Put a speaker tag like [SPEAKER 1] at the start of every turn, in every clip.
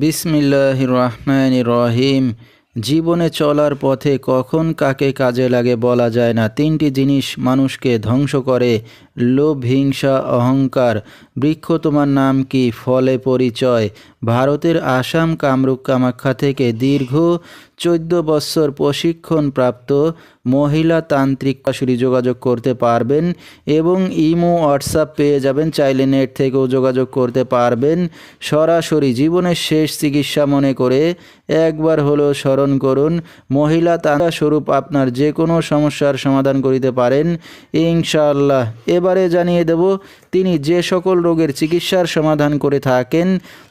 [SPEAKER 1] বিসমিল্লাহ রহমান রহিম জীবনে চলার পথে কখন কাকে কাজে লাগে বলা যায় না। তিনটি জিনিস মানুষকে ধ্বংস করে। লোভ, হিংসা, অহংকার। বৃক্ষ তোমার নাম কি? ফলে পরিচয়। ভারতের আসাম কামরূপ কামাখ্যা থেকে দীর্ঘ চোদ্দ বৎসর প্রশিক্ষণ প্রাপ্ত মহিলা তান্ত্রিক সরাসরি যোগাযোগ করতে পারবেন এবং ইমো হোয়াটসঅ্যাপ পেয়ে যাবেন। চাইলে নেট থেকেও যোগাযোগ করতে পারবেন। সরাসরি জীবনের শেষ চিকিৎসা মনে করে একবার হলো স্মরণ করুন, মহিলা তান্ত্রিক স্বরূপ আপনার যে কোনো সমস্যার সমাধান করিতে পারেন। ইনশাআল্লাহ। এবারে জানিয়ে দেব, তিনি যে সকল রোগের চিকিৎসার সমাধান করে থাকেন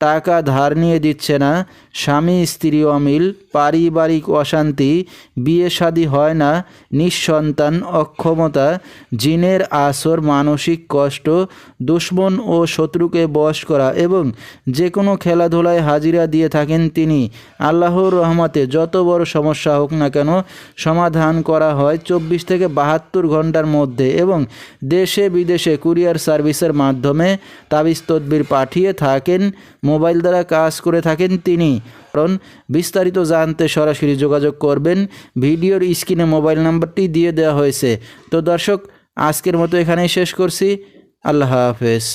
[SPEAKER 1] টাকা ধার নিয়ে দিচ্ছে না। স্বামী, স্ত্রী অমিল, পারিবারিক অশান্তি, বিয়ে শাদী হয় না, নিঃসন্তান, অক্ষমতা, জিনের আসর, মানসিক কষ্ট, দুশ্মন ও শত্রুকে বশ করা এবং যে কোনো খেলাধুলায় হাজিরা দিয়ে থাকেন তিনি। আল্লাহর রহমতে যত বড় সমস্যা হোক না কেন সমাধান করা হয় চব্বিশ থেকে বাহাত্তর ঘণ্টার মধ্যে এবং দেশে বিদেশে কুরিয়ার সার্ভিসের মাধ্যমে তাবিজ পাঠিয়ে থাকেন মোবাইল দ্বারা কাজ করে থাকেন তিনি। কারণ বিস্তারিত জানতে সরাসরি যোগাযোগ করবেন। ভিডিওর স্ক্রিনে মোবাইল নাম্বারটি দিয়ে দেওয়া হয়েছে। তো দর্শক, আজকের মতো এখানেই শেষ করছি। আল্লাহ হাফেজ।